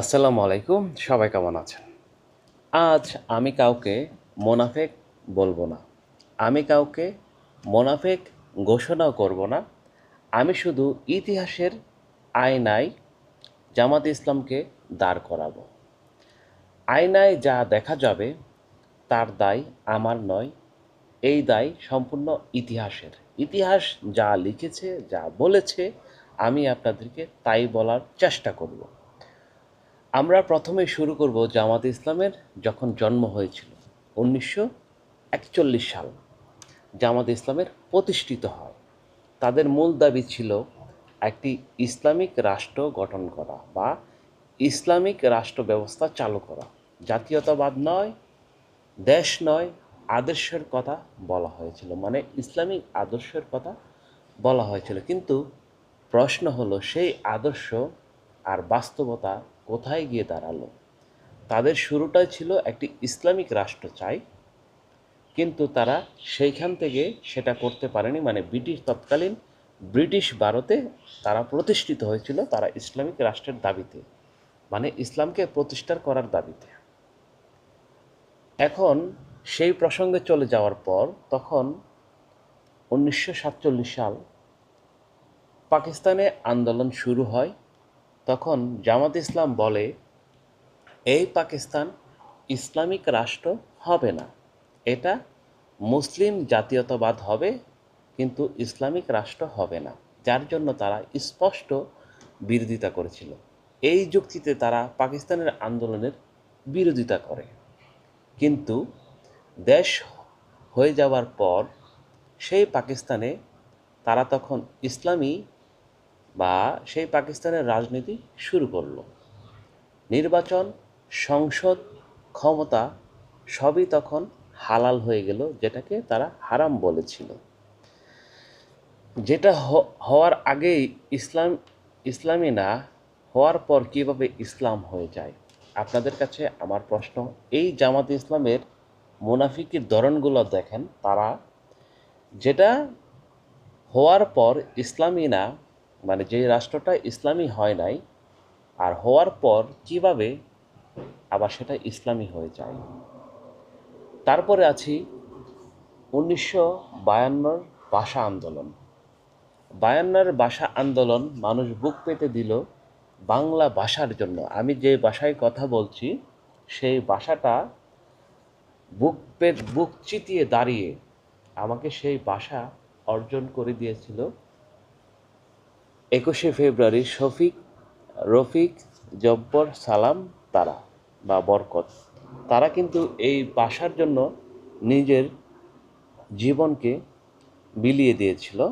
আসসালামু আলাইকুম, সবাই কেমন আছেন? আজ আমি কাউকে মোনাফেক বলব না। আমি কাউকে মোনাফেক ঘোষণাও করব না। আমি শুধু ইতিহাসের আয়নায় জামাত ইসলামকে দাঁড় করাবো। আয়নায় যা দেখা যাবে, তার দায় আমার নয়, এই দায় সম্পূর্ণ ইতিহাসের। ইতিহাস যা লিখেছে, যা বলেছে, আমি আপনাদেরকে তাই বলার চেষ্টা করব। আমরা প্রথমে শুরু করব জামাত ইসলামের যখন জন্ম হয়েছিল, উনিশশো একচল্লিশ সাল। জামাত ইসলামের প্রতিষ্ঠিত হয়। তাদের মূল দাবি ছিল একটি ইসলামিক রাষ্ট্র গঠন করা বা ইসলামিক রাষ্ট্র ব্যবস্থা চালু করা। জাতীয়তাবাদ নয়, দেশ নয়, আদর্শের কথা বলা হয়েছিল। মানে ইসলামিক আদর্শের কথা বলা হয়েছিল। কিন্তু প্রশ্ন হলো, সেই আদর্শ আর বাস্তবতা কোথায় গিয়ে দাঁড়াল? তাদের শুরুটাই ছিল একটি ইসলামিক রাষ্ট্র চাই, কিন্তু তারা সেইখান থেকে সেটা করতে পারেনি মানে ব্রিটিশ তৎকালীন ব্রিটিশ ভারতে তারা প্রতিষ্ঠিত হয়েছিল তারা ইসলামিক রাষ্ট্রের দাবিতে মানে ইসলামকে প্রতিষ্ঠার করার দাবিতে। এখন সেই প্রসঙ্গে চলে যাওয়ার পর তখন উনিশশো সাতচল্লিশ সাল পাকিস্তানে আন্দোলন শুরু হয়। তখন জামাত ইসলাম বলে, এই পাকিস্তান ইসলামিক রাষ্ট্র হবে না। এটা মুসলিম জাতীয়তাবাদ হবে, কিন্তু ইসলামিক রাষ্ট্র হবে না। যার জন্য তারা স্পষ্ট বিরোধিতা করেছিল। এই যুক্তিতে তারা পাকিস্তানের আন্দোলনের বিরোধিতা করে। কিন্তু দেশ হয়ে যাওয়ার পর সেই পাকিস্তানে তারা তখন ইসলামী বা সেই পাকিস্তানের রাজনীতি শুরু করল। নির্বাচন, সংসদ, ক্ষমতা সবই তখন হালাল হয়ে গেল, যেটাকে তারা হারাম বলেছিল। যেটা হওয়ার আগেই ইসলাম, ইসলামী না, হওয়ার পর কীভাবে ইসলাম হয়ে যায়? আপনাদের কাছে আমার প্রশ্ন, এই জামাত ইসলামের মুনাফিকির ধরনগুলো দেখেন তারা। যেটা হওয়ার পর ইসলামী না মানে যে রাষ্ট্রটা ইসলামী হয় নাই, আর হওয়ার পর কীভাবে আবার সেটা ইসলামী হয়ে যায়। তারপরে আছি উনিশশো বায়ান্নর ভাষা আন্দোলন। বায়ান্নর ভাষা আন্দোলন মানুষ বুক পেতে দিল বাংলা ভাষার জন্য। আমি যে ভাষায় কথা বলছি, সেই ভাষাটা বুক বুক চিতিয়ে দাঁড়িয়ে আমাকে সেই ভাষা অর্জন করে দিয়েছিল একুশে ফেব্রুয়ারি শফিক, রফিক, জব্বর, সালাম, তারা বা বরকত। তারা কিন্তু এই ভাষার জন্য নিজের জীবনকে বিলিয়ে দিয়েছিল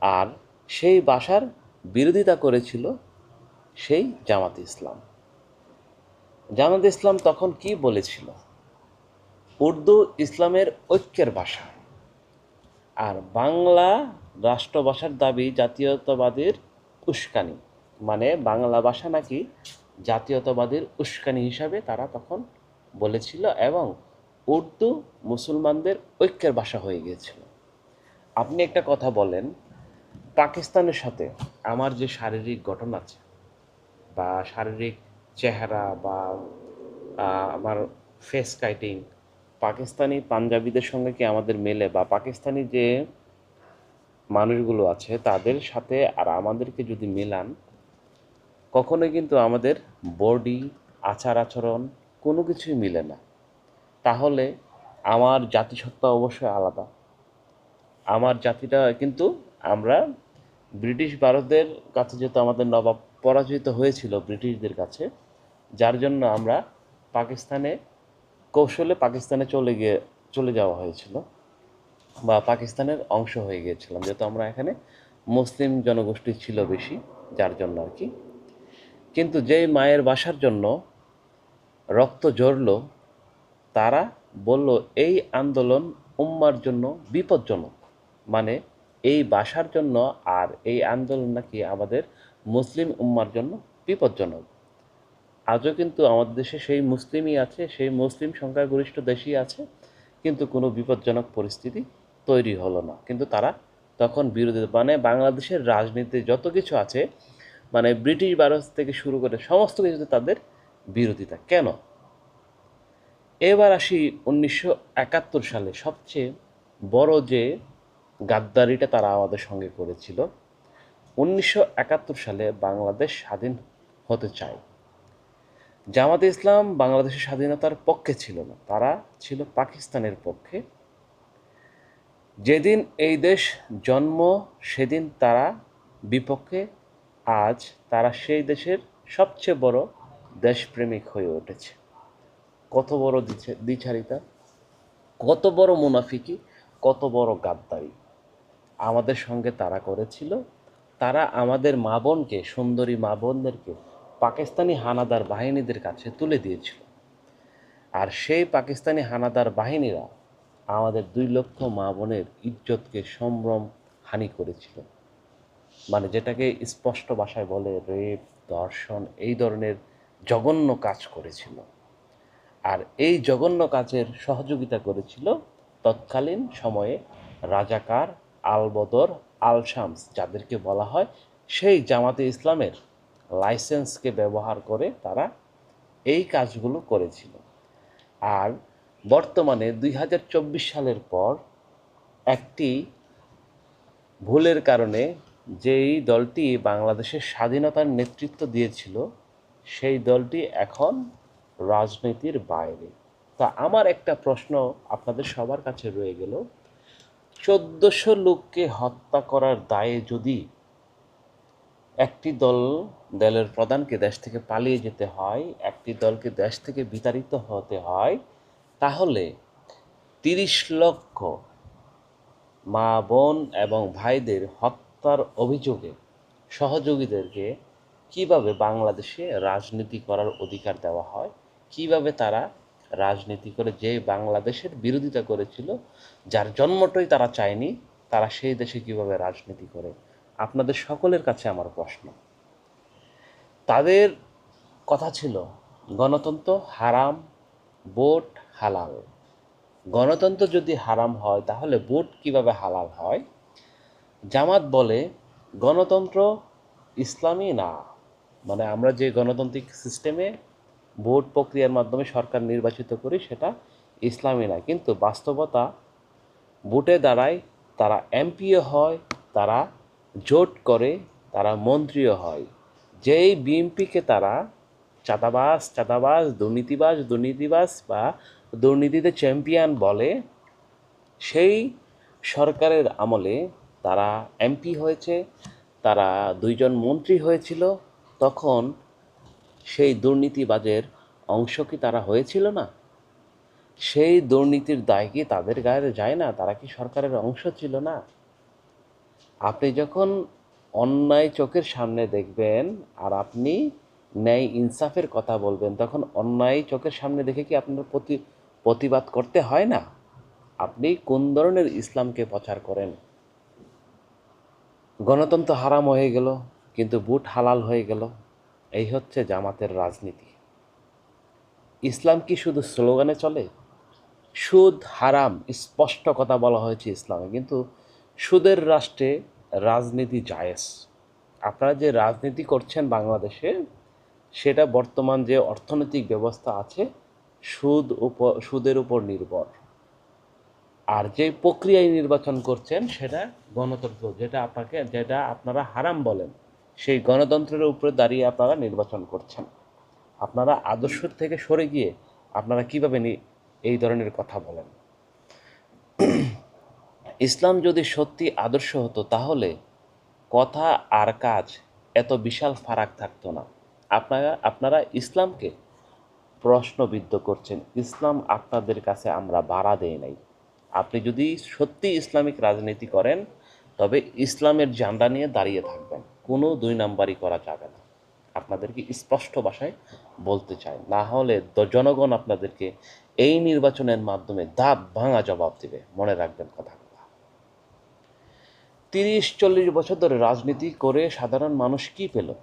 আর সেই বাসার বিরোধিতা করেছিল সেই জামাত ইসলাম। জামাত ইসলাম তখন কি বলেছিল? উর্দু ইসলামের ঐক্যের ভাষা। আর বাংলা রাষ্ট্রভাষার দাবি জাতীয়তাবাদের উস্কানি। মানে বাংলা ভাষা নাকি জাতীয়তাবাদের উস্কানি হিসাবে তারা তখন বলেছিল এবং উর্দু মুসলমানদের ঐক্যের ভাষা হয়ে গিয়েছিল। আপনি একটা কথা বলেন, পাকিস্তানের সাথে আমার যে শারীরিক গঠন আছে বা শারীরিক চেহারা বা আমার ফেস কাইটিং পাকিস্তানি পাঞ্জাবিদের সঙ্গে কি আমাদের মেলে বা পাকিস্তানি যে মানুষগুলো আছে, তাদের সাথে আর আমাদেরকে যদি মেলান, কখনোই কিন্তু আমাদের বডি, আচার আচরণ কোনো কিছুই মিলে না। তাহলে আমার জাতিসত্তা অবশ্যই আলাদা। আমার জাতিটা কিন্তু আমরা ব্রিটিশ ভারতের কাছে যেহেতু আমাদের নবাব পরাজিত হয়েছিল ব্রিটিশদের কাছে, যার জন্য আমরা পাকিস্তানে কৌশলে পাকিস্তানে চলে গিয়ে, চলে যাওয়া হয়েছিল। বা পাকিস্তানের অংশ হয়ে গিয়েছিলাম, যেহেতু আমরা এখানে মুসলিম জনগোষ্ঠী ছিল বেশি, যার জন্য আর কি। কিন্তু যেই মায়ের বাসার জন্য রক্ত ঝরল, তারা বলল, এই আন্দোলন উম্মার জন্য বিপজ্জনক। মানে এই বাসার জন্য আর এই আন্দোলন নাকি আমাদের মুসলিম উম্মার জন্য বিপজ্জনক। আজও কিন্তু আমাদের দেশে সেই মুসলিমই আছে, সেই মুসলিম সংখ্যাগরিষ্ঠ দেশই আছে, কিন্তু কোনো বিপজ্জনক পরিস্থিতি তৈরি হলো না। কিন্তু তারা তখন বিরোধী মানে বাংলাদেশের রাজনীতি যত কিছু আছে মানে ব্রিটিশ ভারত থেকে শুরু করে সমস্ত কিছুতে তাদের বিরোধিতা। কেন? এবার আসি উনিশশো একাত্তর সালে সবচেয়ে বড় যে গাদ্দারিটা তারা আমাদের সঙ্গে করেছিল। উনিশশো একাত্তর সালে বাংলাদেশ স্বাধীন হতে চায়। জামাতে ইসলাম বাংলাদেশের স্বাধীনতার পক্ষে ছিল না। তারা ছিল পাকিস্তানের পক্ষে। যেদিন এই দেশ জন্ম, সেদিন তারা বিপক্ষে, আজ তারা সেই দেশের সবচেয়ে বড় দেশপ্রেমিক হয়ে উঠেছে। কত বড় দ্বিচারিতা, কত বড় মুনাফিকি, কত বড় গাদ্দারি। আমাদের সঙ্গে তারা করেছিল। তারা আমাদের মা বোনকে, সুন্দরী মা বোনদেরকে, পাকিস্তানি হানাদার বাহিনীদের কাছে তুলে দিয়েছিল। আর সেই পাকিস্তানি হানাদার বাহিনীরা আমাদের দুই লক্ষ মা বোনের ইজ্জতকে সম্ভ্রম হানি করেছিল। মানে যেটাকে স্পষ্ট ভাষায় বলে রেপ ধর্ষণ এই ধরনের জঘন্য কাজ করেছিল। আর এই জঘন্য কাজের সহযোগিতা করেছিল তৎকালীন সময়ে রাজাকার আলবদর আল শামস যাদেরকে বলা হয় সেই জামাতে ইসলামের লাইসেন্সকে ব্যবহার করে তারা এই কাজগুলো করেছিল। আর বর্তমানে দুই হাজার চব্বিশ সালের পর একটি ভুলের কারণে যেই দলটি বাংলাদেশের স্বাধীনতার নেতৃত্ব দিয়েছিল, সেই দলটি এখন রাজনীতির বাইরে। তা আমার একটা প্রশ্ন আপনাদের সবার কাছে রয়ে গেল। চোদ্দশো লোককে হত্যা করার দায়ে যদি একটি দল, দলের প্রধানকে দেশ থেকে পালিয়ে যেতে হয়, একটি দলকে দেশ থেকে বিতাড়িত হতে হয় তাহলে তিরিশ লক্ষ মা, বোন এবং ভাইদের হত্যার অভিযোগে সহযোগীদেরকে কীভাবে বাংলাদেশে রাজনীতি করার অধিকার দেওয়া হয়, কীভাবে তারা রাজনীতি করে যে বাংলাদেশের বিরোধিতা করেছিল, যার জন্মটাই তারা চায়নি, তারা সেই দেশে কীভাবে রাজনীতি করে? আপনাদের সকলের কাছে আমার প্রশ্ন। তাদের কথা ছিল, গণতন্ত্র হারাম ভোট হালাল। গণতন্ত্র যদি হারাম হয়, তাহলে ভোট কীভাবে হালাল হয়? জামাত বলে, গণতন্ত্র ইসলামী না। মানে আমরা যে গণতান্ত্রিক সিস্টেমে ভোট প্রক্রিয়ার মাধ্যমে সরকার নির্বাচিত করি, সেটা ইসলামী না। কিন্তু বাস্তবতা ভোটে দাঁড়ায় তারা এমপিও হয়, তারা জোট করে, তারা মন্ত্রীও হয়। যেই বিএমপিকে তারা চাঁদাবাজ চাঁদাবাজ, দুর্নীতিবাজ দুর্নীতিবাস বা দুর্নীতিতে চ্যাম্পিয়ন বলে, সেই সরকারের আমলে তারা এমপি হয়েছে, তারা দুইজন মন্ত্রী হয়েছিল, তখন সেই দুর্নীতিবাজের অংশ কি তারা হয়েছিল না? সেই দুর্নীতির দায় কি তাদের গায়ে যায় না? তারা কি সরকারের অংশ ছিল না? আপনি যখন অন্যায় চোখের সামনে দেখবেন আর আপনি ন্যায় ইনসাফের কথা বলবেন, তখন অন্যায় চোখের সামনে দেখে কি আপনার প্রতি প্রতিবাদ করতে হয় না? আপনি কোন ধরনের ইসলামকে প্রচার করেন? গণতন্ত্র হারাম হয়ে গেল, কিন্তু বুট হালাল হয়ে গেল। এই হচ্ছে জামাতের রাজনীতি। ইসলাম কি শুধু স্লোগানে চলে? সুদ হারাম, স্পষ্ট কথা বলা হয়েছে ইসলামে, কিন্তু সুদের রাষ্ট্রে রাজনীতি জায়েজ। আপনারা যে রাজনীতি করছেন বাংলাদেশে সেটা বর্তমান যে অর্থনৈতিক ব্যবস্থা আছে, সুদ উপর সুদের উপর নির্ভর। আর যে প্রক্রিয়ায় নির্বাচন করছেন, সেটা গণতন্ত্র, যেটা আপনাকে, যেটা আপনারা হারাম বলেন, সেই গণতন্ত্রের উপরে দাঁড়িয়ে আপনারা নির্বাচন করছেন। আপনারা আদর্শ থেকে সরে গিয়ে আপনারা কীভাবে এই ধরনের কথা বলেন? ইসলাম যদি সত্যি আদর্শ হতো, তাহলে কথা আর কাজ এত বিশাল ফারাক থাকতো না। আপনারা আপনারা ইসলামকে প্রশ্নবিদ্ধ করছেন। ইসলাম আপনাদের কাছে আমরা বাড়া দেই নাই। আপনি যদি সত্যি ইসলামিক রাজনীতি করেন, তবে ইসলামের জান্ডা নিয়ে দাঁড়িয়ে থাকবেন। কোনো দুই নাম্বারই করা যাবে না। আপনাদেরকে স্পষ্ট ভাষায় বলতে চাই, না হলে জনগণ আপনাদেরকে এই নির্বাচনের মাধ্যমে দাঁত ভাঙা জবাব দেবে। মনে রাখবেন কথা তিরিশ, চল্লিশ বছর ধরে রাজনীতি করে সাধারণ মানুষ কি পেল?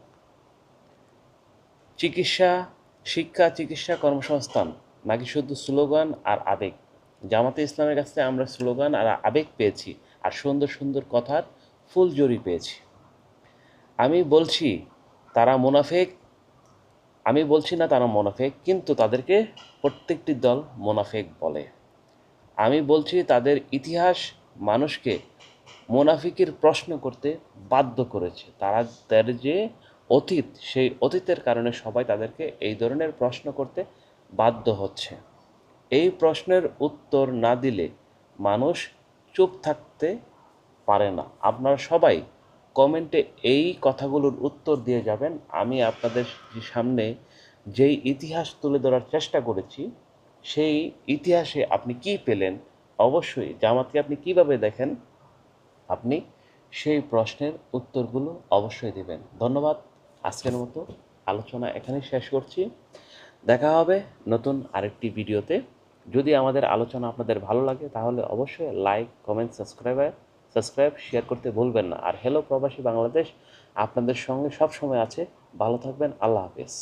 চিকিৎসা, শিক্ষা, চিকিৎসা কর্মসংস্থান। নাকি শুধু স্লোগান আর আবেগ? জামাতে ইসলামের কাছে আমরা স্লোগান আর আবেগ পেয়েছি আর সুন্দর সুন্দর কথার ফুলজড়ি পেয়েছি। আমি বলছি, তারা মুনাফেক। আমি বলছি না তারা মোনাফেক, কিন্তু তাদেরকে প্রত্যেকটি দল মোনাফেক বলে। আমি বলছি, তাদের ইতিহাস মানুষকে মোনাফিকের প্রশ্ন করতে বাধ্য করেছে। তারা তার যে অতীত, সেই অতীতের কারণে সবাই তাদেরকে এই ধরনের প্রশ্ন করতে বাধ্য হচ্ছে। এই প্রশ্নের উত্তর না দিলে মানুষ চুপ থাকতে পারে না। আপনারা সবাই কমেন্টে এই কথাগুলোর উত্তর দিয়ে যাবেন। আমি আপনাদের সামনে যেই ইতিহাস তুলে ধরার চেষ্টা করেছি, সেই ইতিহাসে আপনি কি পেলেন? অবশ্যই জামাতকে আপনি কীভাবে দেখেন? আপনি সেই প্রশ্নের উত্তরগুলো অবশ্যই দেবেন। ধন্যবাদ। আজকের মতো আলোচনা এখানেই শেষ করছি। দেখা হবে নতুন আরেকটি ভিডিওতে। যদি আমাদের আলোচনা আপনাদের ভালো লাগে, তাহলে অবশ্যই like comment subscriber subscribe share করতে ভুলবেন না। আর হ্যালো প্রবাসী বাংলাদেশ আপনাদের সঙ্গে সব সময় আছে। ভালো থাকবেন, আল্লাহ হাফেজ।